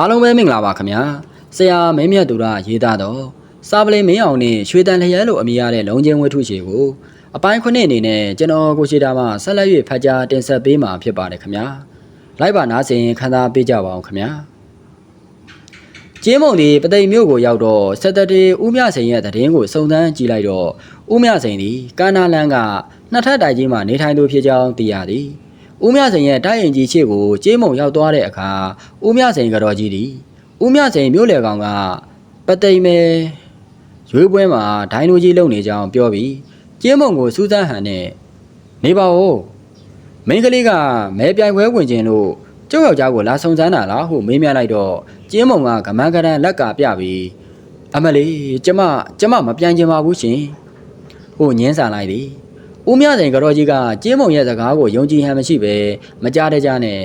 အားလုံးပဲမင်္ဂလာပါခင်ဗျာဆရာမင်းမြတ်သူရရေးသားတော့စာပလင်မင်းအောင်နဲ့ရွှေတန်လျက်လို့အမည်ရတဲ့လုံချင်းဝတ္ထုရှည်ကိုအပိုင်းခုနှစ်အနေနဲ့ကျွန်တော်ကိုရှိတာမှဆက်လက်၍ဖတ်ကြားတင်ဆက်ပေးမှာဖြစ်ပါတယ်ခင်ဗျာလိုက်ပါနားဆင်ခန်းစားပေးကြပါအောင်ခင်ဗျာကျင်းမုံဒီပသိမ်မြို့ကိုရောက်တော့ဆက်တတေဦးမြစိန်ရဲ့တည်င်းကိုစုံစမ်းကြည့်လိုက်တော့ဦးမြစိန်ဒီကာနာလန်ကနှစ်ထပ်တိုင်ကြီးမှာနေထိုင်သူဖြစ်ကြောင်းသိရသည် ဦးမြစိန်ရဲ့တိုက်ရင်ကြီးချစ်ကိုကျင်းမုံရောက်သွားတဲ့အခါဦးမြစိန်ကတော်ကြီးဒီဦးမြစိန်မြို့လေကောင်ကပသိမ်မဲရွေးပွဲမှာဒိုင်းလိုကြီးလုံနေကြောင်းပြောပြီးကျင်းမုံကိုစူးစမ်းဟန်နဲ့နေပါဦးမိန်းကလေးကမဲပြိုင်ပွဲဝင်ခြင်းလို့ကျုပ်ယောက်ျားကိုလာဆုံစမ်းတာလားဟုမေးမြန်းလိုက်တော့ကျင်းမုံကကမန်းကရန်လက်ကပြပြီးအမလေးကျမကျမမပြန်ချင်ပါဘူးရှင်ဟိုညင်းဆန်လိုက်သည် ဦးမြစိန်ကတော်ကြီးကကျင်းမုံရဲ့စကားကိုယုံကြည်ဟန်မရှိပဲမကြားတကြနဲ့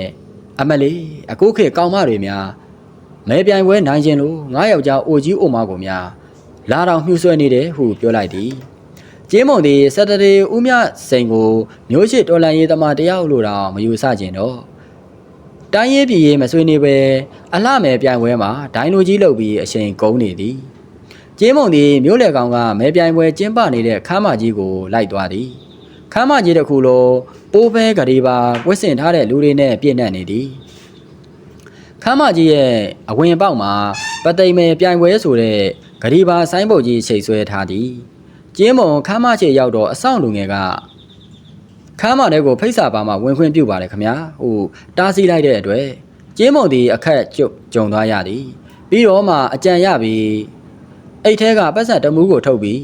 အမလေးအခုခေတ်ကောင်းမတွေများမဲပြိုင်ပွဲနိုင်ခြင်းလို့ငါးယောက်ျားအိုကြီးအိုမကိုများလာတော်မြှူဆွဲနေတယ်ဟုပြောလိုက်သည်ကျင်းမုံသည်စက်တရေဦးမြစိန်ကိုမျိုးရှိတော်လန်ရေးသမားတယောက်လို့တောင်မယူဆကျင်တော့တိုင်းရေးပြည်ရေးမဆွေးနေပဲအလှမယ်ပြိုင်ပွဲမှာဒိုင်းလိုကြီးလုပ်ပြီးအချိန်ကုန်နေသည်ကျင်းမုံသည်မျိုးလေကောင်ကမဲပြိုင်ပွဲကျင်းပနေတဲ့ခမ်းမကြီးကိုလိုက်သွားသည်ခ မ်းမကြီးတစ်ခုလုံးပိုးဖဲကလေးပါဝစ်စင်ထားတဲ့လူတွေနဲ့ပြည့်နှက်နေသည်ခမ်းမကြီးရဲ့အဝင်ပေါက်မှာပသိမ်မဲပြိုင်ပွဲဆိုတဲ့ဂရီဘာဆိုင်းဘုတ်ကြီးချိန်ဆွဲထားသည်ကျင်းမုံခမ်းမချေရောက်တော့အဆောင်လူငယ်ကခမ်းမတဲ့ကိုဖိတ်စာပါမှာဝင်ခွင့်ပြုပါတယ်ခင်ဗျာဟိုတားဆီးလိုက်တဲ့အတွက်ကျင်းမုံဒီအခက်ကျုပ်ကြုံသွားရသည်ပြီးတော့မှအကြံရပြီးအိတ်ထဲကပတ်စံတမူးကိုထုတ်ပြီး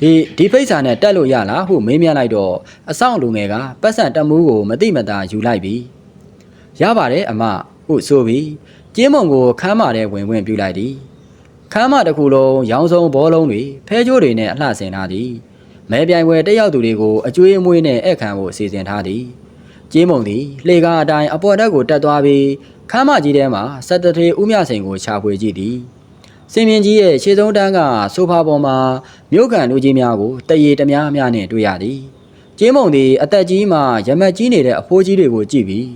ဒီဒီဖိတ်စာနဲ့တက်လို့ရလားဟုမေးမြန်းလိုက်တော့အဆောင်လူငယ်ကပတ်စံတမူးကိုမတိမတာယူလိုက်ပြီးရပါတယ်အမဟုဆိုပြီးကျင်းမုံကိုခမ်းမာတဲ့ဝင်ဝင်ပြလိုက်သည်ခမ်းမာတစ်ခုလုံးရောင်စုံဘောလုံးတွေဖဲကြိုးတွေနဲ့အလှဆင်ထားသည်မဲပြိုင်ပွဲတက်ရောက်သူတွေကိုအကျွေးအမွေးနဲ့ဧည့်ခံဖို့စီစဉ်ထားသည်ကျင်းမုံသည်လှေကားအတိုင်းအပေါ်တက်ကိုတက်သွားပြီးခမ်းမကြီးထဲမှာစက်တထေဦးမြစိန်ကိုချဖွေကြည့်သည် စင်မြင့်ကြီးရဲ့ခြေစုံတန်းကဆိုဖာပေါ်မှာမြို့ကန်လူကြီးများကိုတရေတများများနဲ့တွေ့ရသည်ကျင်းမုံသည်အသက်ကြီးမှရမက်ကြီးနေတဲ့အဖိုးကြီးတွေကိုကြည့်ပြီး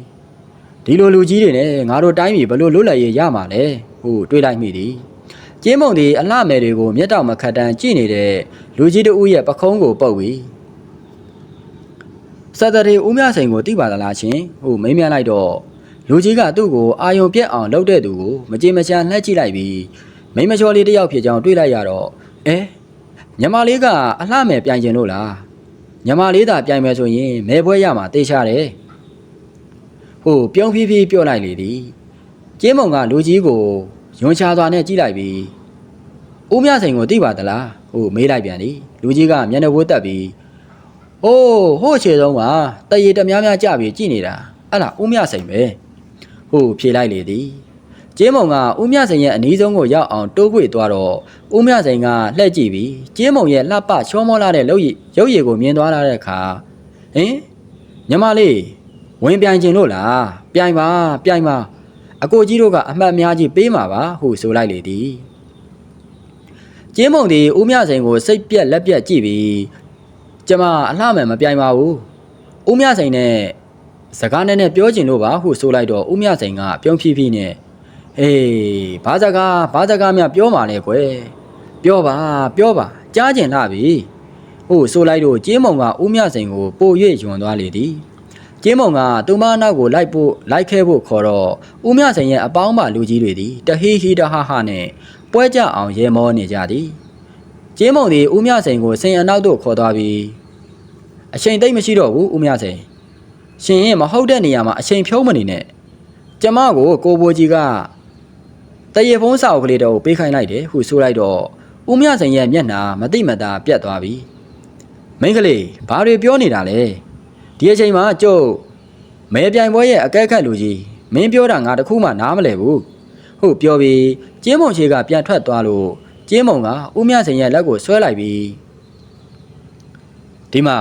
ဒီလိုလူကြီးတွေနဲ့ငါတို့တိုင်းပြည်ဘယ်လိုလွတ်လပ်ရေးရမှာလဲဟုတွေးလိုက်မိသည်ကျင်းမုံဒီအလှမယ်တွေကိုမျက်တောင်မခတ်တန်းကြည့်နေတဲ့လူကြီးတဦးရဲ့ပခုံးကိုပုတ်ပြီးစတရေဦးမြစိန်ကိုတိပါသလားရှင်ဟုမိမ့်မြလိုက်တော့လူကြီးကသူ့ကိုအာယုံပြက်အောင်လှုပ်တဲ့သူကိုမကြေမချမ်းလှည့်ကြည့်လိုက်ပြီး မိမ့်မချောလေးတစ်ယောက်ဖြစ်ကြောင်းတွေးလိုက်ရတော့အဲညီမလေးကအလှမယ်ပြိုင်ကျင်လို့လားညီမလေးသာပြိုင်မယ်ဆိုရင်မဲပွဲရမှာတေးချတယ်ဟိုပြုံးဖြည်းဖြည်းပြော့လိုက်လေသည်ကျင်းမုံကလူကြီးကိုယွန်ချာစွာနဲ့ကြည့်လိုက်ပြီးဦးမြစိန်ကိုသိပါသလားဟိုမေးလိုက်ပြန်သည်လူကြီးကမျက်နှာဝိုးတက်ပြီးအိုးဟို့ခြေဆုံးပါတရေတများများကြပြီးကြည့်နေတာအဲ့လားဦးမြစိန်ပဲဟိုဖြေလိုက်လေသည် ကျင်းမုံကဦးမြစိန်ရဲ့အနီးဆုံးကိုရောက်အောင်တိုးခွေသွားတော့ဦးမြစိန်ကလှည့်ကြည့်ပြီးကျင်းမုံရဲ့လှပချောမောလာတဲ့ရုပ်ရည်ရုပ်ရည်ကိုမြင်သွားလာတဲ့အခါဟင်ညီမလေးဝင်ပြိုင်ခြင်းလို့လားပြိုင်ပါပြိုင်ပါအကိုကြီးတို့ကအမှတ်အများကြီးပေးမှာပါဟုဆိုလိုက်လေသည်ကျင်းမုံဒီဦးမြစိန်ကိုစိတ်ပြက်လက်ပြက်ကြည့်ပြီးကျမအလှမယ်မပြိုင်ပါဘူးဦးမြစိန်နဲ့စကားနဲ့နဲ့ပြောချင်လို့ပါဟုဆိုလိုက်တော့ဦးမြစိန်ကပြုံးဖြည်းဖြည်းနဲ့ အေးဘာစကားဘာစကားများပြောมาလဲကွယ်ပြောပါပြောပါကြားကျင်လာပြီဟုဆိုလိုက်တော့ကျင်းမုံကဦးမြစိန်ကိုပို့၍ယွန်သွားလေသည်ကျင်းမုံကသူမနောက်ကိုလိုက်ဖို့လိုက်ခဲဖို့ခေါ်တော့ဦးမြစိန်ရဲ့အပေါင်းပါလူကြီးတွေသည်တဟီဟီတဟဟနဲ့ပွဲကြအောင်ရေမောနေကြသည်ကျင်းမုံသည်ဦးမြစိန်ကိုစိန်အနောက်သို့ခေါ်သွားပြီးအချိန်တိတ်မရှိတော့ဘူးဦးမြစိန်ရှင်ရင်မဟုတ်တဲ့နေရာမှာအချိန်ဖြုံးမနေနဲ့ကျမကိုကိုဘိုးကြီးက တရေဖုံးစာအုပ်ကလေးတော့ပေးခိုင်းလိုက်တယ်ဟုဆိုလိုက်တော့ဦးမြစိန်ရဲ့မျက်နှာမတိမတာပြတ်သွားပြီမိန်းကလေးဘာတွေပြောနေတာလဲဒီအချိန်မှာကျုပ်မဲပြိုင်ပွဲရဲ့အကဲခတ်လူကြီးမင်းပြောတာငါတခုမှနားမလဲဘူးဟုတ်ပြောပြီးကျင်းမုံရှိကပြန်ထွက်သွားလို့ကျင်းမုံကဦးမြစိန်ရဲ့လက်ကိုဆွဲလိုက်ပြီးဒီမှာ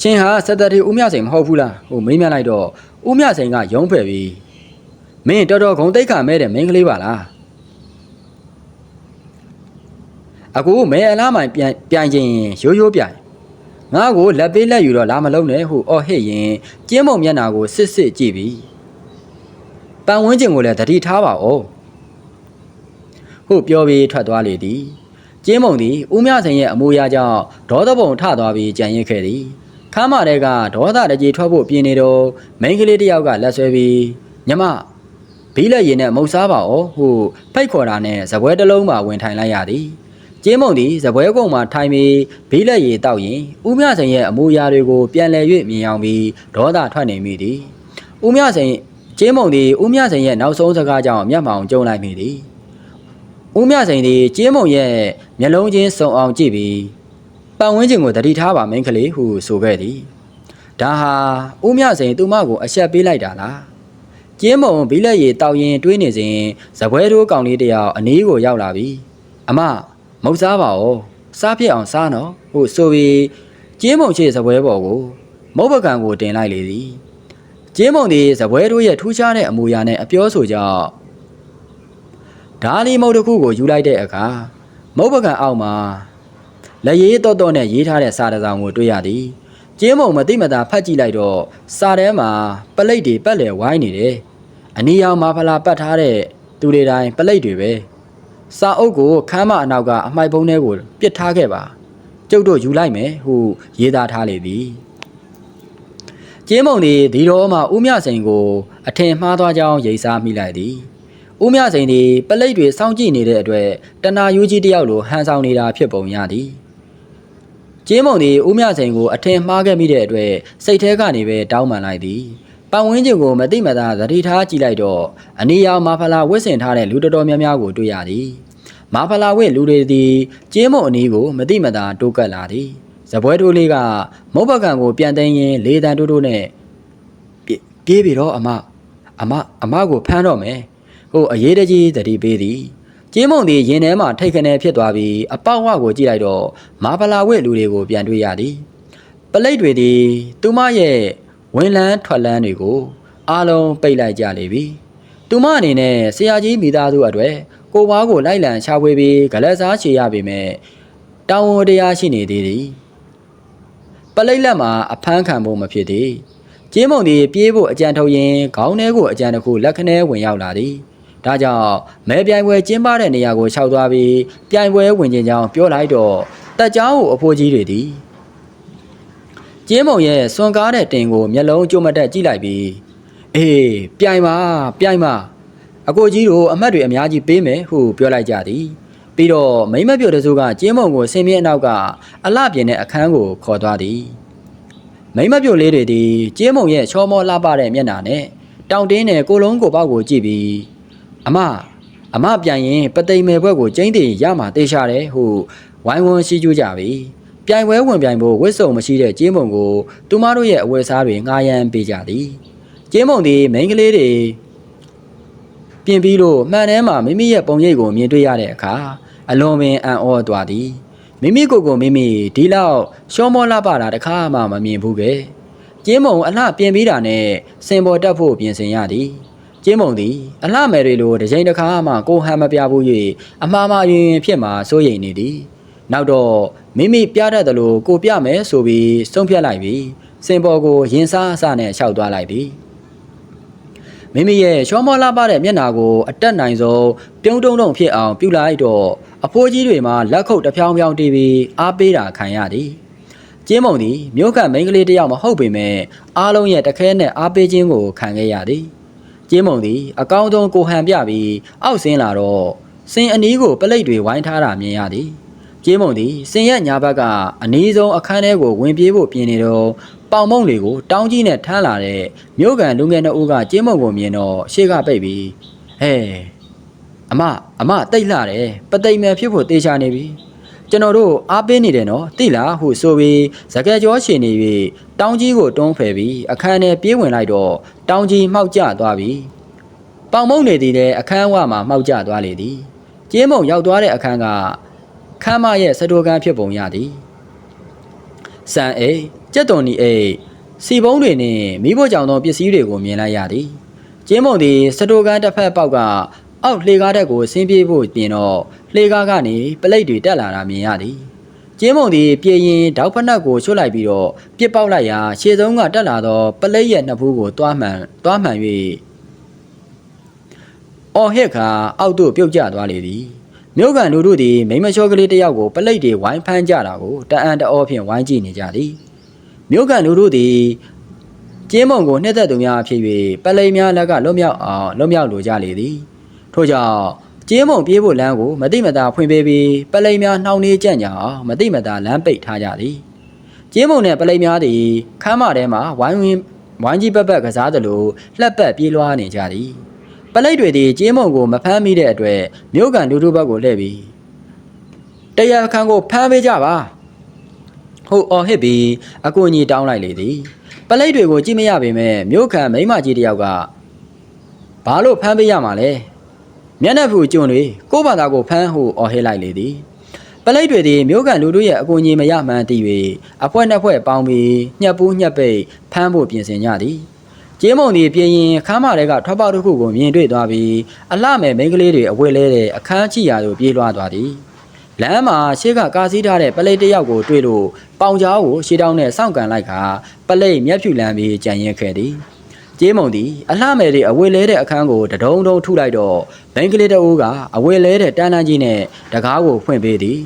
ရှင်ဟာစက်တရီဦးမြစိန်မဟုတ်ဘူးလားဟိုမေးမြန်းလိုက်တော့ဦးမြစိန်ကယုံဖယ်ပြီး မင်းတော်တော်ဂုံတိတ်ခါမဲတဲ့မင်းကလေးပါလားအခုမဲအလားမှန်ပြန်ပြန်ချင်းရိုးရိုးပြန်ငါ့ကိုလက်ပေးလက်ယူတော့လာမလုံးနဲ့ဟုအော်ဟစ်ရင်ကျင်းမုံမျက်နာကိုစစ်စစ်ကြည့်ပြီးပန်ဝန်းကျင်ကိုလည်းတတိထားပါဦးဟုပြောပြီးထွက်သွားလေသည်ကျင်းမုံသည်ဦးမြစိန်ရဲ့အမူအရာကြောင့်ဒေါသပုံထသွားပြီးကြံရစ်ခဲ့သည်ခမ်းမတဲကဒေါသတကြီးထွက်ဖို့ပြင်နေတော့မိန်းကလေးတစ်ယောက်ကလက်ဆွဲပြီးညမ ဘီးလက်ရည်နဲ့မုတ်စားပါဦးဟုဖိတ်ခေါ်တာနဲ့ဇပွဲတစ်လုံးမှဝင်ထိုင်လိုက်ရသည်ကျင်းမုံသည်ဇပွဲကုန်းမှာထိုင်ပြီးဘီးလက်ရည်တောက်ရင်ဦးမြစိန်ရဲ့အမူအရာတွေကိုပြန်လည်၍မြင်အောင်ပြီးဒေါသထွက်နေမိသည်ဦးမြစိန်ကျင်းမုံသည်ဦးမြစိန်ရဲ့နောက်ဆုံးစကားကြောင့်မျက်မှောင်ကျုံလိုက်မိသည်ဦးမြစိန်သည်ကျင်းမုံရဲ့မျက်လုံးချင်းစုံအောင်ကြည့်ပြီးပတ်ဝန်းကျင်ကိုတတိထားပါမင်းကလေးဟုဆိုခဲ့သည်ဒါဟာဦးမြစိန်သူမကိုအဆက်ပေးလိုက်တာလား ကျင်းမုံဘီလက်ရည်တောက်ရင်တွေးနေစဉ်ဇပွဲထိုးကောင်လေးတယောက်အနီးကိုရောက်လာပြီအမမုတ်စားပါဦးစားပြစ်အောင်စားနော်ဟုဆိုပြီးကျင်းမုံချေဇပွဲပေါ်ကိုမုတ်ပကံကိုတင်လိုက်လေသည်ကျင်းမုံသည်ဇပွဲထိုးရဲ့ထူးခြားတဲ့အမူအရာနဲ့အပြောဆိုကြောင့်ဓာလီမုတ်တစ်ခုကိုယူလိုက်တဲ့အခါမုတ်ပကံအောက်မှာလက်ရည်တော့တော့နဲ့ရေးထားတဲ့စာတစ်စောင်ကိုတွေ့ရသည်ကျင်းမုံမတိမတာဖတ်ကြည့်လိုက်တော့စာထဲမှာပလိတ်တွေပတ်လည်ဝိုင်းနေတယ် အနီရောင်မာဖလာပတ်ထားတဲ့သူတွေတိုင်းပလိတ်တွေပဲစာအုပ်ကိုခမ်းမအနောက်ကအမိုက်ပုံးထဲကိုပစ်ထားခဲ့ပါကျုပ်တို့ယူလိုက်မယ်ဟုရေးသားထားလေသည်ကျင်းမုံသည်ဒီတော့မှဦးမြစိန်ကိုအထင်မှားသွားကြောင်းရိပ်စားမိလိုက်သည်ဦးမြစိန်သည်ပလိတ်တွေစောင့်ကြည့်နေတဲ့အတွက်တနာယူကြီးတယောက်လိုဟန်ဆောင်နေတာဖြစ်ပုံရသည်ကျင်းမုံသည်ဦးမြစိန်ကိုအထင်မှားခဲ့မိတဲ့အတွက်စိတ်ထဲကနေပဲတောင်းပန်လိုက်သည် ပတ်ဝန်းကျင်ကိုမတိမတာသတိထားကြည့်လိုက်တော့အနီရောင်မာဖလာဝစ်ဆင်ထားတဲ့လူတော်တော်များများကိုတွေ့ရသည်မာဖလာဝစ်လူတွေသည်ကျင်းမုံအနီးကိုမတိမတာတိုးကပ်လာသည်ဇပွဲထိုးလေးကမုတ်ပကံကိုပြန်သိမ်းရင်လေတံတိုးတိုးနဲ့ပြေးပြေးပြီတော့အမအမအမကိုဖမ်းတော့မယ်ဟိုအရေးတကြီးသတိပေးသည်ကျင်းမုံသည်ရင်ထဲမှထိတ်ခနဲဖြစ်သွားပြီးအပေါက်ဝကိုကြည့်လိုက်တော့မာဖလာဝစ်လူတွေကိုပြန်တွေ့ရသည်ပလိတ်တွေသည်သူမရဲ့ ဝင်လန်းထွက်လန်းတွေကိုအားလုံးပိတ်လိုက်ကြလေပြီသူမအနေနဲ့ဆရာကြီးမိသားစုအတွေ့ကိုပွားကိုလိုက်လံရှာဖွေပြီးဂလက်စားချေရပေမဲ့တောင်းဝတရားရှိနေသေးသည်ပလိတ်လက်မှာအဖမ်းခံဖို့မဖြစ်သေးကျင်းမုံသည်ပြေးဖို့အကြံထုတ်ရင်းခေါင်းထဲကိုအကြံတစ်ခုလက်ခနဲဝင်ရောက်လာသည် ဒါကြောင့်မဲပြိုင်ပွဲကျင်းပတဲ့နေရာကိုခြောက်သွားပြီးပြိုင်ပွဲဝင်ခြင်းကြောင်းပြောလိုက်တော့တက်เจ้าကိုအဖိုးကြီးတွေသည် ကျင်းမုံရဲ့စွန်ကားတဲ့တင်ကိုမျက်လုံးကျုံမတက်ကြည့်လိုက်ပြီးအေးပြိုင်ပါပြိုင်ပါအကိုကြီးတို့အမတ်တွေအများကြီးပေးမယ်ဟုပြောလိုက်ကြသည်ပြီးတော့မိမ့်မပြိုတစုကကျင်းမုံကိုဆင်းမြင့်အနောက်ကအလှပြင်းတဲ့အခန်းကိုခေါ်သွားသည်မိမ့်မပြိုလေးတွေသည်ကျင်းမုံရဲ့ချောမောလှပတဲ့မျက်နှာနဲ့တောင်တင်းနဲ့ကိုလုံးကိုပေါက်ကိုကြည့်ပြီးအမအမပြန်ရင်ပသိမ်မယ်ဘွက်ကိုကျင်းတည်ရမှာတေချာတယ်ဟုဝိုင်းဝန်းရှိကြကြပြီ ပြိုင်ပွဲဝင်ပြိုင်ဖို့ဝစ်စုံမရှိတဲ့ကျင်းမုံကိုသူမတို့ရဲ့အဝယ်စားတွေငှားရမ်းပေးကြသည်ကျင်းမုံသည်မိန်းကလေးတွေပြင်ပြီးလို့မှန်ထဲမှာမိမိရဲ့ပုံရိပ်ကိုမြင်တွေ့ရတဲ့အခါအလွန်ပင်အံ့ဩသွားသည်မိမိကိုယ်ကိုမိမိဒီလောက်ရှောမောလှပတာတခါမှမမြင်ဘူးကဲကျင်းမုံအလှပြင်ပြီးတာနဲ့စင်ပေါ်တက်ဖို့ပြင်ဆင်ရသည်ကျင်းမုံသည်အလှမယ်တွေလိုတစ်ချိန်တစ်ခါမှကိုဟန်မပြဘူး၍အမှားမှားယွင်ယွင်ဖြစ်မှာစိုးရိမ်နေသည် နောက်တော့မိမိပြတတ်တယ်လို့ကိုပြမယ်ဆိုပြီးဆုံးဖြတ်လိုက်ပြီးစင်ပေါ်ကိုရင်စားအစနဲ့လျှောက်သွားလိုက်သည်မိမိရဲ့ရှောမောလာပတဲ့မျက်နာကိုအတက်နိုင်ဆုံးပြုံးတုံးတုံဖြစ်အောင်ပြုလိုက်တော့အဖိုးကြီးတွေမှာလက်ခုပ်တစ်ဖြောင်းဖြောင်းတီးပြီးအားပေးတာခံရသည်ကျင်းမုံသည်မြို့ကမိန်းကလေးတစ်ယောက်မဟုတ်ပေမဲ့အားလုံးရဲ့တခဲနဲ့အားပေးခြင်းကိုခံခဲ့ရသည်ကျင်းမုံသည်အကောင်းဆုံးကိုဟန်ပြပြီးအောက်ဆင်းလာတော့စင်အနီးကိုပလိတ်တွေဝိုင်းထားတာမြင်ရသည် ကျင်းမုံသည်စင်ရဲ့ညာဘက်ကအနီးဆုံးအခန်းထဲကိုဝင်ပြေးဖို့ပြင်နေတော့ပေါင်မုံတွေကိုတောင်းကြီးနဲ့ထမ်းလာတဲ့မြို့ကန်လူငယ်နှစ်ဦးကကျင်းမုံကိုမြင်တော့ရှေ့ကပိတ်ပြီးဟဲ့အမအမတိတ်လှတယ်ပသိမ်မယ်ဖြစ်ဖို့တေချာနေပြီကျွန်တော်တို့အားပေးနေတယ်နော်သိလားဟုဆိုပြီးဇကဲကျော်ရှင်နေ၍တောင်းကြီးကိုတွန်းဖယ်ပြီးအခန်းထဲပြေးဝင်လိုက်တော့တောင်းကြီးမှောက်ကျသွားပြီပေါင်မုံနေသည်လည်းအခန်းဝမှာမှောက်ကျသွားလေသည်ကျင်းမုံရောက်သွားတဲ့အခန်းက ခမ်းမရဲ့စတိုကန်ဖြစ်ပုံရသည်စံအိတ်ကြက်သွန်နီအိတ်စီပုံးတွေနှင့်မိဖို့ကြောင့်သောပစ္စည်းတွေကိုမြင်လိုက်ရသည်ကျင်းမုံသည်စတိုကန်တစ်ဖက်ပေါက်ကအောက်လှေကားတက်ကိုဆင်းပြေးဖို့ပြင်တော့လှေကားကနေပလိတ်တွေတက်လာတာမြင်ရသည်ကျင်းမုံသည်ပြေရင်တောက်ဖက်နှက်ကိုချွတ်လိုက်ပြီးတော့ပြစ်ပေါက်လိုက်ရာရှေ့ဆုံးကတက်လာသောပလိတ်ရဲ့နှစ်ဖူးကိုတွားမှန်တွားမှန်၍အော်ဟစ်ခါအောက်သို့ပြုတ်ကျသွားလေသည် မြို့ကန်လူတို့သည်မိန်းမလျှောကလေးတစ်ယောက်ကိုပလိတ်တွေဝိုင်းဖမ်းကြတာကိုတအံတအောဖြင့်ဝိုင်းကြည့်နေကြသည်မြို့ကန်လူတို့သည်ကျင်းမုံကိုနှစ်သက်သူများဖြစ်၍ပလိတ်များလက်ကလွတ်မြောက်အောင်လွတ်မြောက်လိုကြလေသည်ထို့ကြောင့်ကျင်းမုံပြေးဖို့လမ်းကိုမတိမတာဖွင့်ပေးပြီးပလိတ်များနှောင်းနေကြကြအောင်မတိမတာလမ်းပိတ်ထားကြသည်ကျင်းမုံနဲ့ပလိတ်များသည်ခမ်းမထဲမှာဝိုင်းဝင်းဝိုင်းကြီးပက်ပက်ကစားသလိုလှက်ပတ်ပြေးလွှားနေကြသည် ပလိတ်တွေသည်ကျင်းမုံကိုမဖမ်းမိတဲ့အတွက်မြို့ကန်လူတို့ဘက်ကိုလှည့်ပြီးတရခန်းကိုဖမ်းပေးကြပါဟုတ်အော်ဟစ်ပြီးအကူအညီတောင်းလိုက်လေသည်ပလိတ်တွေကိုကြည့်မရပေမဲ့မြို့ခံမိန်းမကြီးတယောက်ကဘာလို့ဖမ်းပေးရမှာလဲမျက်နှာဖူကျွန်းတွေကိုယ့်ဘာသာကိုဖမ်းဟုအော်ဟစ်လိုက်လေသည်ပလိတ်တွေသည်မြို့ကန်လူတို့ရဲ့အကူအညီမရမှန်းသိ၍အဖွဲနှစ်ဖွဲပေါင်းပြီးညှက်ပူးညှက်ပိတ်ဖမ်းဖို့ပြင်ဆင်ကြသည် ကျင်းမုံသည်ပြင်ရင်ခမ်းမတွေကထွက်ပေါက်တစ်ခုကိုမြင်တွေ့သွားပြီးအလှမဲ့မိန်းကလေးတွေအဝတ်လဲတဲ့အခန်းချီရာသို့ပြေးလွှားသွားသည်လမ်းမှာရှေ့ကကားစီးထားတဲ့ပလိတ်တစ်ယောက်ကိုတွေ့လို့ပေါင်ကြားကိုရှေ့တောင်းနဲ့စောင့်ကန်လိုက်ခါပလိတ်မျက်ဖြူလန်းပြီးကြံရင်ခဲ့သည်ကျေးမုံသည်အလှမဲ့တွေအဝေလဲတဲ့အခန်းကိုတဒုံဒုံထုလိုက်တော့ဘိန်းကလေးတအူးကအဝေလဲတဲ့တန်းတန်းကြီးနဲ့တကားကိုဖွင့်ပေးသည်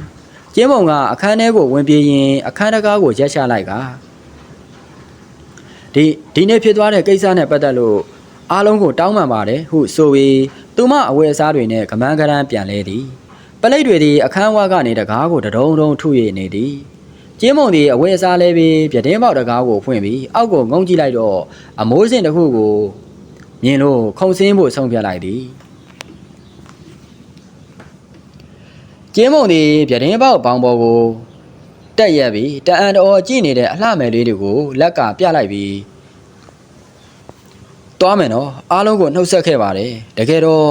ကျင်းမုံကအခန်းထဲကိုဝင်ပြေးရင်အခန်းတကားကိုရက်ချလိုက်က ဒီဒီနေ့ဖြစ်သွားတဲ့ကိစ္စနဲ့ပတ်သက်လို့အားလုံးကိုတောင်းပန်ပါတယ်ဟုဆိုပြီးသူမအဝယ်အစားတွေနဲ့ကမန်းကရန်ပြန်လဲသည်ပလိတ်တွေသည်အခန်းဝါကနေတကားကိုတဒုံဒုံထုရနေသည်ကျင်းမုံသည်အဝယ်အစားလဲပြီးပြတင်းပေါက်တကားကိုဖွင့်ပြီးအောက်ကိုငုံကြည့်လိုက်တော့အမိုးစင်တစ်ခုကိုမြင်လို့ခုံစင်းဖို့ဆုံးဖြတ်လိုက်သည်ကျင်းမုံသည်ပြတင်းပေါက်ပေါင်းပေါ်ကို တက်ရက်ပြီးတအန်တော်ကြည့်နေတဲ့အလှမယ်လေးတွေကိုလက်ကပြလိုက်ပြီးသွားမယ်နော်အားလုံးကိုနှုတ်ဆက်ခဲ့ပါတယ်တကယ်တော့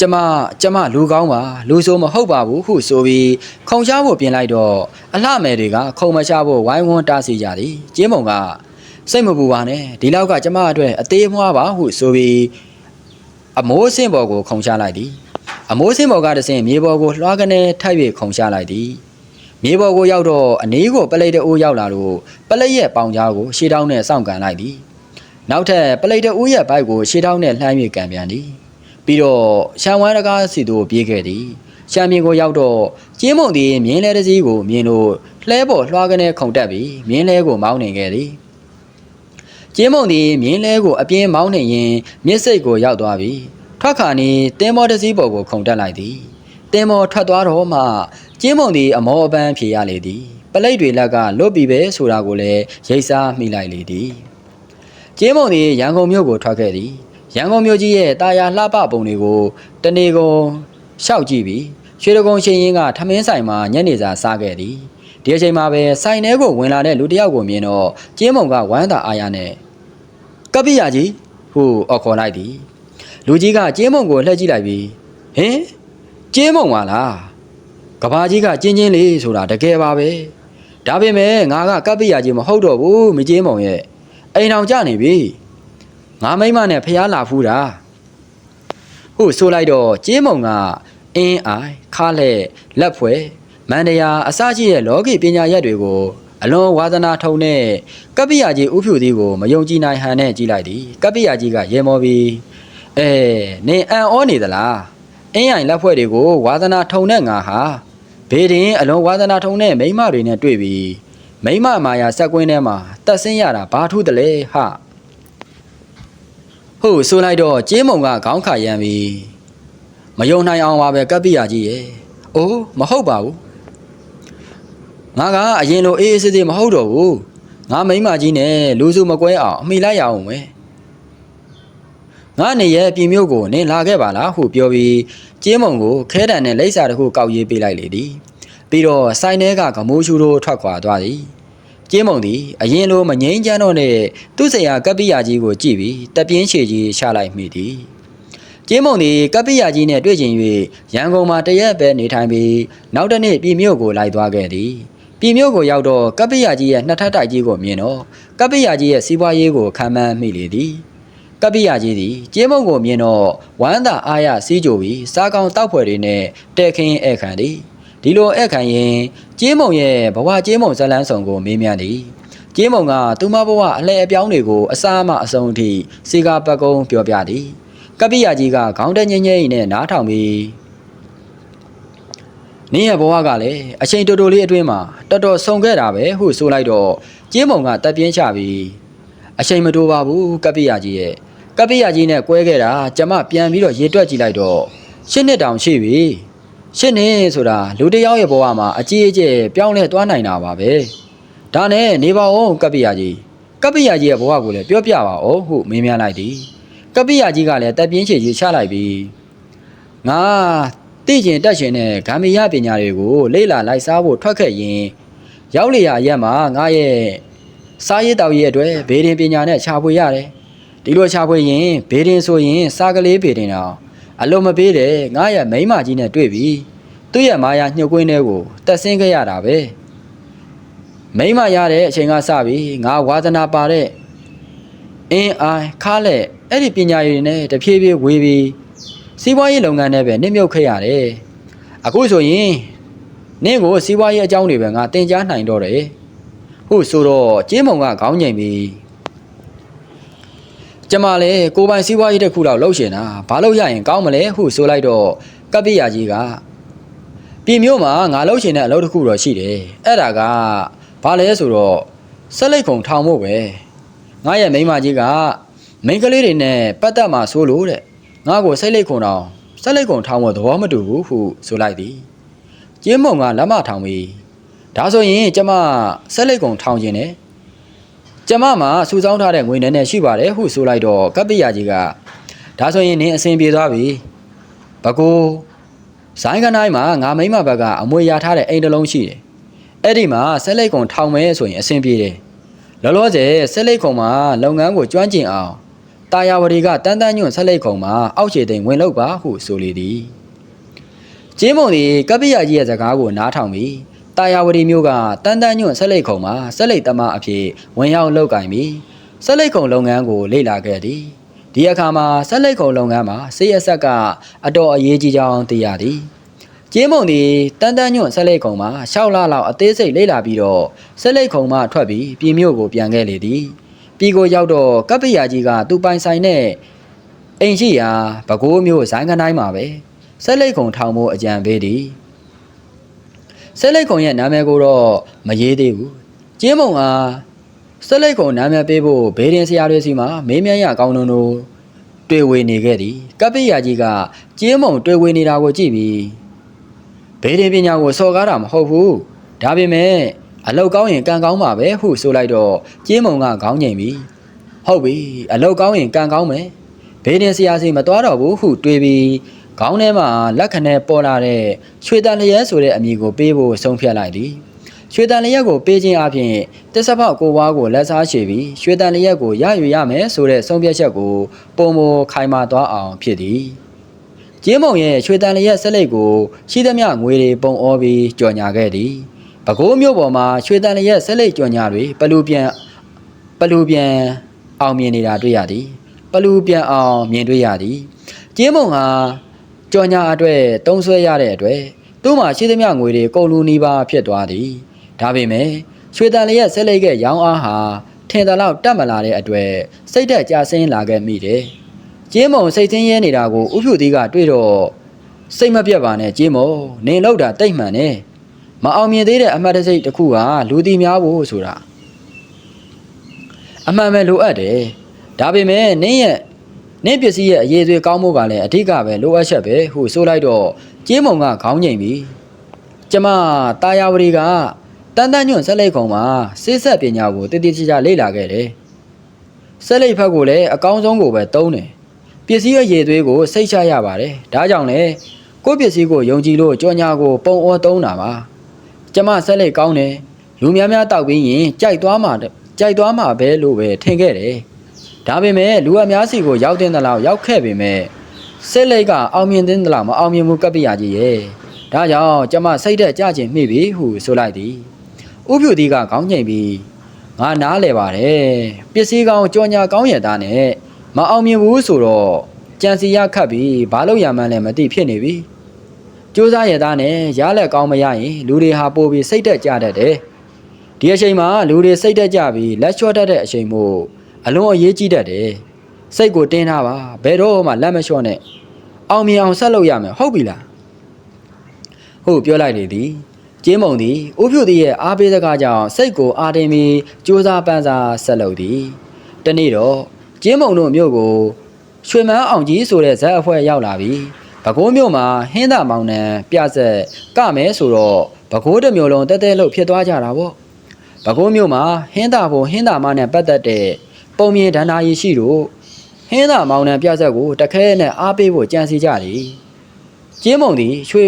ကျမကျမလူကောင်းပါလူဆိုမဟုတ်ပါဘူးဟုဆိုပြီးခုံချဖို့ပြင်လိုက်တော့အလှမယ်တွေကခုံမချဖို့ဝိုင်းဝန်းတားဆီကြသည်ကျင်းမုံကစိတ်မပူပါနဲ့ဒီလောက်ကကျမအတွက်အသေးမွားပါဟုဆိုပြီးအမိုးစင်ပေါ်ကိုခုံချလိုက်သည်အမိုးစင်းပေါ်ကတဆင်မြေပေါ်ကိုလွှားကနေထိုက်၍ခုံချလိုက်သည် မြေပေါ်ကိုရောက်တော့အနည်းကိုပလိတ်တအိုးရောက်လာလို့ပလိတ်ရဲ့ပေါင်ကြားကိုရှေးတောင်းနဲ့စောင့်ကန်လိုက်သည်နောက်ထပ်ပလိတ်တအိုးရဲ့ဘိုက်ကိုရှေးတောင်းနဲ့လှမ်း၍ကန်ပြန်သည်ပြီးတော့ရှံဝမ်းတကားစီသို့ပြေးခဲ့သည်ရှံမြင်ကိုရောက်တော့ကျင်းမုံသည်မြင်းလဲတစ်စီးကိုမြင်လို့လှဲပေါ်လွှားကနေခုန်တက်ပြီးမြင်းလဲကိုမောင်းနေခဲ့သည်ကျင်းမုံသည်မြင်းလဲကိုအပြင်းမောင်းနေရင်မြစ်စိတ်ကိုရောက်သွားပြီထွက်ခါနေတင်းမောတစ်စီးပေါ်ကိုခုန်တက်လိုက်သည်တင်းမောထွက်သွားတော့မှ ကျင်းမုံသည်အမောအပန်းဖြေရလေသည်ပလိတ်တွေလက်ကလွတ်ပြီပဲဆိုတာကိုလည်းရိတ်စားမိလိုက်လေသည်ကျင်းမုံသည်ရန်ကုန်မြို့ကိုထွက်ခဲ့သည်ရန်ကုန်မြို့ကြီးရဲ့တာယာလှပပုံတွေကိုတနေကုန်ရှောက်ကြည့်ပြီးရွှေတကုံရှင်ရင်ကထမင်းဆိုင်မှာညနေစာစားခဲ့သည်ဒီအချိန်မှာပဲဆိုင်ထဲကိုဝင်လာတဲ့လူတစ်ယောက်ကိုမြင်တော့ကျင်းမုံကဝမ်းသာအားရနဲ့ကပ္ပိယကြီးဟုအော်ခေါ်လိုက်သည်လူကြီးကကျင်းမုံကိုလှည့်ကြည့်လိုက်ပြီးဟင်ကျင်းမုံပါလား ကဘာကြီးကကျင်းချင်းလေးဆိုတာတကယ်ပါပဲဒါပေမဲ့ငါကကပ္ပိယကြီးမဟုတ်တော့ဘူးမကျင်းမုံရဲ့အိမ်အောင်ကြနေပြီငါမိမနဲ့ဖျားလာဖူးတာဟုတ်ဆိုလိုက်တော့ကျင်းမုံကအင်းအိုင်ခါလဲလက်ဖွဲမန္တရာအစရှိတဲ့လောကီပညာရက်တွေကိုအလွန်ဝါသနာထုံတဲ့ကပ္ပိယကြီးဥဖြူသေးကိုမယုံကြည်နိုင်ဟန်နဲ့ကြည်လိုက်သည်ကပ္ပိယကြီးကရေမောပြီးအဲနင်အံ့ဩနေသလားအင်းရိုင်လက်ဖွဲ့တွေကိုဝါသနာထုံတဲ့ငါဟာ ဘေးတင်အလုံးဝါသနာထုံတဲ့မိန်းမတွေနဲ့တွေ့ပြီးမိန်းမမာယာစက်ကွင်းထဲမှာတက်ဆင်းရတာဘာထူးတလဲဟာဟုတ်ဆိုလိုက်တော့ကျင်းမုံကခေါင်းခါရမ်းပြီးမယုံနိုင်အောင်ပါပဲကပ္ပိယကြီးရဲ့အိုးမဟုတ်ပါဘူးငါကအရင်လိုအေးအေးဆေးဆေးမဟုတ်တော့ဘူးငါမိန်းမကြီးနဲ့လူစုမကွဲအောင်အမိလိုက်ရအောင်ပဲ ငါနေရဲ့ပြည်မျိုးကိုနင်လာခဲ့ပါလားဟုပြောပြီးကျင်းမုံကိုခဲတံနဲ့လိပ်စာတစ်ခုကောက်ရေးပေးလိုက်လေသည်ပြီးတော့ဆိုင်ထဲကကမိုးရှူတို့ထွက်ခွာသွားသည်ကျင်းမုံသည်အရင်လိုမငိမ့်ချမ်းတော့တဲ့သူ့ဆရာကပ္ပိယကြီးကိုကြည့်ပြီးတပြင်းရှည်ကြီးချလိုက်မိသည်ကျင်းမုံသည်ကပ္ပိယကြီးနဲ့တွေ့ကျင်၍ရန်ကုန်မှာတရက်ပဲနေထိုင်ပြီးနောက်တစ်နေ့ပြည်မြို့ကိုလိုက်သွားခဲ့သည်ပြည်မြို့ကိုရောက်တော့ကပ္ပိယကြီးရဲ့နှစ်ထပ်တိုက်ကြီးကိုမြင်တော့ကပ္ပိယကြီးရဲ့စီးပွားရေးကိုခံမှန်းမိလေသည် ကပ္ပိယကြီးသည်ကျင်းမုံကိုမြင်တော့ဝမ်းသာအားရစီးကြိုပြီးစားကောင်းတောက်ဖွယ်တွေနဲ့တဲခင်းဧည့်ခံသည်ဒီလိုဧည့်ခံရင်ကျင်းမုံရဲ့ဘဝကျင်းမုံဇလန်းဆောင်ကိုမေးမြန်းသည်ကျင်းမုံကသူမဘဝအလဲအပြောင်းတွေကိုအစားအမအဆုံးအထိစေကာပတ်ကုံးပြောပြသည်ကကပ္ပိယကြီးကခေါင်းတက်ငိမ့်ငိမ့်နဲ့နားထောင်ပြီးနင်းရဲ့ဘဝကလည်းအချိန်တော်တော်လေးအတွင်းမှာတော်တော်ဆုံခဲ့တာပဲဟုဆိုလိုက်တော့ကျင်းမုံကတက်ပြင်းချပြီးအချိန်မတိုးပါဘူးကပ္ပိယကြီးရဲ့ ကပ္ပိယကြီးနဲ့ကွဲခဲ့တာကျမပြန်ပြီးတော့ရေတွက်ကြည့်လိုက်တော့ရှစ်နှစ်တောင်ရှိပြီရှစ်နှစ်ဆိုတာလူတစ်ယောက်ရဲ့ဘဝမှာအကြီးအကျယ်ပြောင်းလဲသွားနိုင်တာပါပဲဒါနဲ့နေပါဦးကပ္ပိယကြီးကပ္ပိယကြီးရဲ့ဘဝကိုလည်းပြောပြပါဦးဟုမေးမြန်းလိုက်သည်ကပ္ပိယကြီးကလည်းတက်ပြင်းချေကြီးချလိုက်ပြီးငါသိကျင်တက်ရှင်တဲ့ဂမ်ဘီယာပညာတွေကိုလေ့လာလိုက်စားဖို့ထွက်ခဲ့ရင်ရောက်လေရအရက်မှာငါရဲ့စားရည်တောက်ရည်အတွက်ဘေးဒင်ပညာနဲ့ခြာဖွေရတယ် ဒီလိုခြာဖွေရင်ဘေးဒင်ဆိုရင်စားကလေးဘေးဒင်တော့အလုံးမပေးတယ်ငါရဲ့မိန်းမကြီးနဲ့တွေ့ပြီသူ့ရဲ့မာယာညှုပ်ကွင်းထဲကိုတက်ဆင်းခဲ့ရတာပဲမိန်းမရတဲ့အချိန်ကစပြီးငါဝါသနာပါတဲ့အင်းအိုင်ခါလက်အဲ့ဒီပညာရည်တွေနဲ့တဖြည်းဖြည်းဝေးပြီးစီးပွားရေးလုပ်ငန်းနဲ့ပဲနစ်မြုပ်ခဲ့ရတယ်အခုဆိုရင်နင့်ကိုစီးပွားရေးအကြောင်းတွေပဲငါသင်ကြားနိုင်တော့တယ်ဟုတ်ဆိုတော့ကျင်းမုံကခေါင်းငိမ်ပြီး ကျမလည်းကိုယ်ပိုင်စီးပွားရေးတစ်ခုတော့လုပ်ရှင်တာဘာလို့ရရင်ကောင်းမလဲဟုဆိုလိုက်တော့ကပ္ပိယာကြီးကပြည်မျိုးမှာငါလုပ်ရှင်တဲ့အလုပ်တစ်ခုတော့ရှိတယ်အဲ့ဒါကဘာလဲဆိုတော့ဆက်လက်ခုံထောင်ဖို့ပဲငါရဲ့မိန်းမကြီးကမိန်းကလေးတွေနဲ့ပတ်သက်မှာဆိုလို့တဲ့ငါ့ကိုစိတ်လိတ်ခုံတော့စိတ်လိတ်ခုံထောင်းဖို့သဘောမတူဘူးဟုဆိုလိုက်သည်ကျင်းမုံကလက်မထောင်ပြီးဒါဆိုရင်ကျမစိတ်လိတ်ခုံထောင်းခြင်းနဲ့ ကျမမှာစူဆောင်းထားတဲ့ငွေနဲ့နဲ့ရှိပါတယ်ဟုဆိုလိုက်တော့ကပ္ပိယကြီးကဒါဆိုရင်နင်းအဆင်ပြေသွားပြီဘကိုဇိုင်းကနိုင်မှာငါမိန်းမဘက်ကအမွေရထားတဲ့အိမ်တစ်လုံးရှိတယ်အဲ့ဒီမှာစိတ်လိတ်ခုံထောင်မဲဆိုရင်အဆင်ပြေတယ်လောလောဆယ်ဆက်လက်ခုံမှာလုပ်ငန်းကိုကျွမ်းကျင်အောင်တာယာဝတီကတန်းတန်းညွန့်ဆက်လက်ခုံမှာအောက်ခြေသိမ်ဝင်လောက်ပါဟုဆိုလေသည်ကျင်းမုံသည်ကပ္ပိယကြီးရဲ့စကားကိုနားထောင်ပြီး တာယာဝတီမျိုးကတန်းတန်းညွန့်ဆက်လက်ခုံမှာဆက်လက်သမားအဖြစ်ဝင်ရောက်လောက်ကင်ပြီးဆက်လက်ခုံလုပ်ငန်းကိုလေ့လာခဲ့သည်ဒီအခါမှာဆက်လက်ခုံလုပ်ငန်းမှာစေရဆက်ကအတော်အရေးကြီးကြောင်းသိရသည်ကျင်းမုံဒီတန်တန်ညွန့်ဆက်လက်ခုံမှာရှောက်လာလောက်အသေးစိတ်လေးလာပြီးတော့ဆက်လက်ခုံမှထွက်ပြီးပြည်မြို့ကိုပြန်ခဲ့လေသည်ပြည်ကိုရောက်တော့ကပ္ပိယာကြီးကသူပိုင်ဆိုင်တဲ့အိမ်ရှိရာဘကိုးမျိုးဇိုင်းကတိုင်းမှာပဲဆက်လက်ခုံထောင်ဖို့အကြံပေးသည် ဆက်လက်ခုံရဲ့နာမည်ကိုတော့မရေးသေးဘူးကျင်းမုံဟာဆက်လက်ခုံနာမည်ပေးဖို့ဘေးရင်ဆရာတွေစီမှာမေးမြန်းရကောင်းလုံးတို့တွေ့ဝေနေခဲ့သည်ကပ္ပိယာကြီးကကျင်းမုံတွေ့ဝေနေတာကိုကြည့်ပြီးဘေးရင်ပညာကိုစော်ကားတာမဟုတ်ဘူးဒါပေမဲ့အလောက်ကောင်းရင်ကံကောင်းပါပဲဟုဆိုလိုက်တော့ကျင်းမုံကခေါင်းငိမ်ပြီဟုတ်ပြီအလောက်ကောင်းရင်ကံကောင်းမယ်ဘေးရင်ဆရာစီမသွားတော့ဘူးဟုတွေးပြီး ခေါင်းထဲမှာလက်ခနဲ့ပေါ်လာတဲ့ရွှေတန်လျက်ဆိုတဲ့အမည်ကိုပေးဖို့ဆုံးဖြတ်လိုက်သည်ရွှေတန်လျက်ကိုပေးခြင်းအပြင်တစ္ဆဖောက်ကိုဝါကိုလက်စားချေပြီးရွှေတန်လျက်ကိုရယူရမယ်ဆိုတဲ့ဆုံးဖြတ်ချက်ကိုပုံမခိုင်မာသွားအောင်ဖြစ်သည်ကျင်းမုံရဲ့ရွှေတန်လျက်ဆက်လက်ကိုရှိသမျှငွေတွေပုံအောပြီးကြော်ညာခဲ့သည်။ပဲခူးမြို့ပေါ်မှာရွှေတန်လျက်ဆက်လက်ကြော်ညာတွေပလူပြန်ပလူပြန်အောင်မြင်နေတာတွေ့ရသည်။ပလူပြန်အောင်မြင်တွေ့ရသည်။ကျင်းမုံဟာ ကြော်ညာအတွက်တုံးဆွဲရတဲ့အတွက်သူ့မှာရှိသမျှငွေတွေကုန်လူနီးပါးဖြစ်သွားသည်။ဒါပေမဲ့ရွှေတန်လျက်ဆက်လက်ကရောင်းအားဟာထင်သလောက်တက်မလာတဲ့အတွက်စိတ်သက်ကြဆင်းလာခဲ့မိတယ်။ကျင်းမုံစိတ်သင်းရဲနေတာကိုဥဖြူသေးကတွေ့တော့စိတ်မပြတ်ပါနဲ့ကျင်းမုံနင်လောက်တာတိတ်မှန်နဲ့မအောင်မြင်သေးတဲ့အမှတ်တစိတ်တစ်ခုကလူတီများဖို့ဆိုတာအမှန်ပဲလိုအပ်တယ်ဒါပေမဲ့နင်းရဲ့ နင်းပစ္စည်းရဲ့အရေးသွေးကောင်းမှုကလည်းအဓိကပဲလိုအပ်ချက်ပဲဟုဆိုလိုက်တော့ကျင်းမုံကခေါင်းငိမ်ပြီကျမတာယာဝတီကတန်တန်ညွန့်ဆက်လက်ခုံမှာစိဆက်ပညာကိုတည်တည်ချာချာလေ့လာခဲ့တယ်ဆက်လက်ဖက်ကိုလည်းအကောင်းဆုံးကိုပဲသုံးတယ်ပစ္စည်းရဲ့ရည်သွေးကိုစိတ်ချရပါတယ်။ဒါကြောင့်လေကိုယ့်ပစ္စည်းကိုယုံကြည်လို့ကြော်ညာကိုပုံအောသုံးတာပါ။ကျမဆက်လက်ကောင်းတယ်။လူများများတောက်ပြီးရင်ကြိုက်သွားမှာကြိုက်သွားမှာပဲလို့ပဲထင်ခဲ့တယ်။ ဒါပေမဲ့လူအများစီကိုရောက်တဲ့တလောက်ရောက်ခဲ့ပေမဲ့ဆက်လက်ကအောင်မြင်တဲ့တလောက်မအောင်မြင်မှုကပ်ပြရကြီးရဲ့။ဒါကြောင့်ကျမစိတ်သက်ကြခြင်းမိပြီဟုဆိုလိုက်သည်။ဥဖြူသည်ကခေါင်းငိမ်ပြီးငါနားလဲပါတယ်။ပစ္စည်းကောင်းကြော်ညာကောင်းရတဲ့နဲ့မအောင်မြင်ဘူးဆိုတော့ကြံစီရခတ်ပြီးဘာလို့ရမှန်းလည်းမသိဖြစ်နေပြီစူးစမ်းရသားနဲ့ရလက်ကောင်းမရရင်လူတွေဟာပိုပြီးစိတ်တက်ကြတတ်တယ်ဒီအချိန်မှာလူတွေစိတ်တက်ကြပြီးလက်လျှော့တတ်တဲ့အချိန်မို့ အလွန်အရေးကြီးတတ်တယ်စိတ်ကိုတင်းထားပါဘယ်တော့မှလက်မလျှော့နဲ့အောင်မြင်အောင်ဆက်လုပ်ရမယ်ဟုတ်ပြီလားဟုတ်ပြောလိုက်လေသည်ကျင်းမုံသည်ဥဖြူသည်ရဲ့အားပေးစကားကြောင့်စိတ်ကိုအားတင်းပြီးကြိုးစားပန်းစားဆက်လုပ်သည်တနေ့တော့ကျင်းမုံတို့မြို့ကိုရွှေမန်းအောင်ကြီးဆိုတဲ့ဇက်အဖွဲ့ရောက်လာပြီးဘကိုးမြို့မှာဟင်းသာမောင်နှံပြဆက်ကမဲဆိုတော့ဘကိုးတစ်မျိုးလုံးတဲတဲလို့ဖြစ်သွားကြတာပေါ့ပဲခူးမြို့မှာဟင်းသာဖို့ဟင်းသာမနဲ့ပတ်သက်တဲ့ ပုံမြင်ဒဏ္ဍာရီရှိတို့ဟင်းသာမောင်နှံပြဆက်ကိုတခဲနဲ့အားပေးဖို့ကြံစီကြတယ်။ကျင်းမုံသည်ရွှေ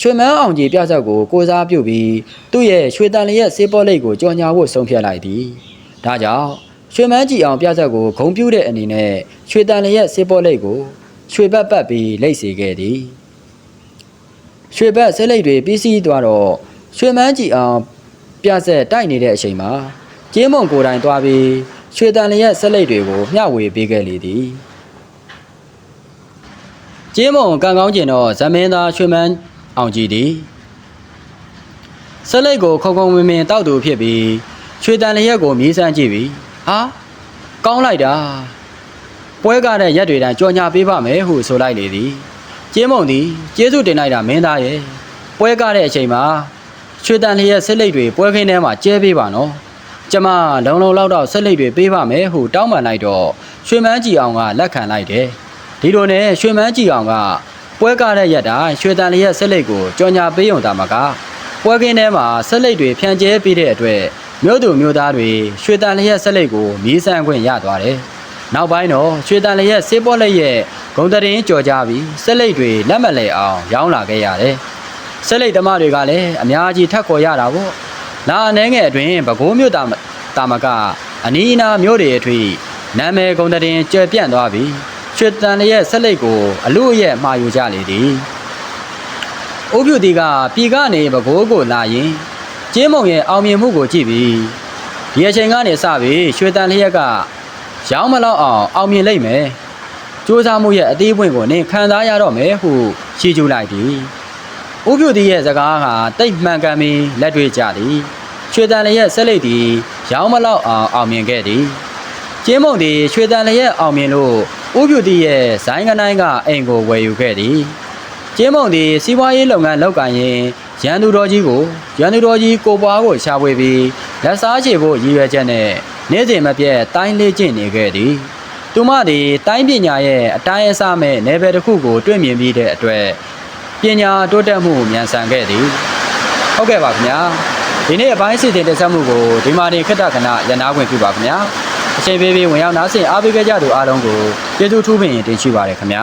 ရွှေမန်းအောင်ကြီးပြဆက်ကိုကိုစားပြုတ်ပြီးသူ့ရဲ့ရွှေတန်လျက်စေးပေါ်လိတ်ကိုကြော်ညာဖို့ဆုံးဖြတ်လိုက်သည်။ဒါကြောင့်ရွှေမန်းကြီးအောင်ပြဆက်ကိုဂုံပြူးတဲ့အနေနဲ့ရွှေတန်လျက်စေးပေါ်လိတ်ကိုရွှေဘက်ပတ်ပြီးလိတ်စေခဲ့သည်။ရွှေဘက်ဆက်လိတ်တွေပြီးစီးသွားတော့ရွှေမန်းကြီးအောင်ပြဆက်တိုက်နေတဲ့အချိန်မှာကျင်းမုံကိုယ်တိုင်သွားပြီး ရွှေတန်လျက်ဆက်လက်တွေကိုမျှဝေပေးခဲ့လေသည်ကျင်းမုံကံကောင်းကျင်တော့ဇမင်းသားရွှေမန်းအောင်ကြီးသည်ဆက်လက်ကိုခုံခုံမင်းမင်းတောက်သူဖြစ်ပြီးရွှေတန်လျက်ကိုမြည်ဆန်းကြည့်ပြီးဟာကောင်းလိုက်တာပွဲကားတဲ့ရက်တွေတိုင်းကြော်ညာပေးပါမယ်ဟုဆိုလိုက်လေသည်ကျင်းမုံသည်ကျေးဇူးတင်လိုက်တာမင်းသားရဲ့ပွဲကားတဲ့အချိန်မှာရွှေတန်လျက်ဆက်လိတ်တွေပွဲခင်းထဲမှာကျဲပေးပါနော် ကျမလုံလုံလောက်တော့ဆက်လိတ်တွေပေးပါမယ်ဟုတောင်းပန်လိုက်တော့ရွှေမန်းကြည်အောင်ကလက်ခံလိုက်တယ်ဒီလိုနဲ့ရွှေမန်းကြည်အောင်ကပွဲကားတဲ့ရက်တိုင်းရွှေတန်လျက်ဆက်လိတ်ကိုကြော်ညာပေးုံတာမကပွဲခင်းထဲမှာဆက်လိတ်တွေဖြန့်ကျဲပေးတဲ့အတွက်မြို့သူမြို့သားတွေရွှေတန်လျက်ဆက်လိတ်ကိုမြည်ဆန်းခွင့်ရသွားတယ်နောက်ပိုင်းတော့ရွှေတန်လျက်စေးပေါ်လက်ရဲ့ဂုံတရင်ကြော်ကြပြီးဆက်လိတ်တွေလက်မလဲအောင်ရောင်းလာခဲ့ရတယ်ဆက်လိတ်သမားတွေကလည်းအများကြီးထပ်ခေါ်ရတာပေါ့လာအနေငယ်အတွင်းပဲခူးမြို့တာမ တာမကအနီးအနားမြို့တွေအထွေနာမည်ကုန်တဲ့ကျယ်ပြန့်သွားပြီရွှေတန်ရဲ့ဆက်လိတ်ကိုအလို့အရဲ့မှာယူကြလေသည်ဥပ္ပယတိကပြည်ကနေပဲခူးကိုလာရင်ကျင်းမုံရဲ့အောင်မြင်မှုကိုကြည့်ပြီးဒီအချိန်ကနေစပြီးရွှေတန်လျက်ကရောင်းမလောက်အောင်အောင်မြင်လိမ့်မယ်စူးစမ်းမှုရဲ့အသေးပွင့်ကိုနင်ခံစားရတော့မယ်ဟုရှင်းကျူလိုက်သည်ဥပြုသည်ရဲ့စကားဟာတိတ်မှန်ကန်ပြီးလက်တွေ့ကြသည်ရွှေတန်လျက်ဆက်လိတ်သည် ရောင်းမလောက်အောင်အောင်မြင်ခဲ့သည်ကျင်းမုံသည်ရွှေတန်လျက်အောင်မြင်လို့ဥပြုသည်ရဲ့ဇိုင်းကနိုင်ကအိမ်ကိုဝယ်ယူခဲ့သည်ကျင်းမုံသည်စီးပွားရေးလုပ်ငန်းလုပ်ကိုင်ရင်ရန်သူတော်ကြီးကိုရန်သူတော်ကြီးကိုပွားကိုရှာဖွေပြီးလက်စားချေဖို့ရည်ရွယ်ချက်နဲ့နေ့စဉ်မပြတ်တိုင်းလေးကျင့်နေခဲ့သည်သူမသည်တိုင်းပညာရဲ့အတိုင်းအဆမဲ့နယ်ပယ်တစ်ခုကိုတွေ့မြင်ပြီးတဲ့အတွက်ပညာတိုးတက်မှုမြန်ဆန်ခဲ့သည်ဟုတ်ကဲ့ပါခင်ဗျာ ဒီနေ့အပိုင်းစီစဉ်တင်ဆက်မှုကိုဒီမာနေခက်တခဏရနာခွင့်ပြုပါခင်ဗျာအချိန်ပေးပြီးဝင်ရောက်နားဆင်အားပေးကြကြသူအားလုံးကိုကျေးဇူးထူးပင်တင်ရှိပါရခင်ဗျာ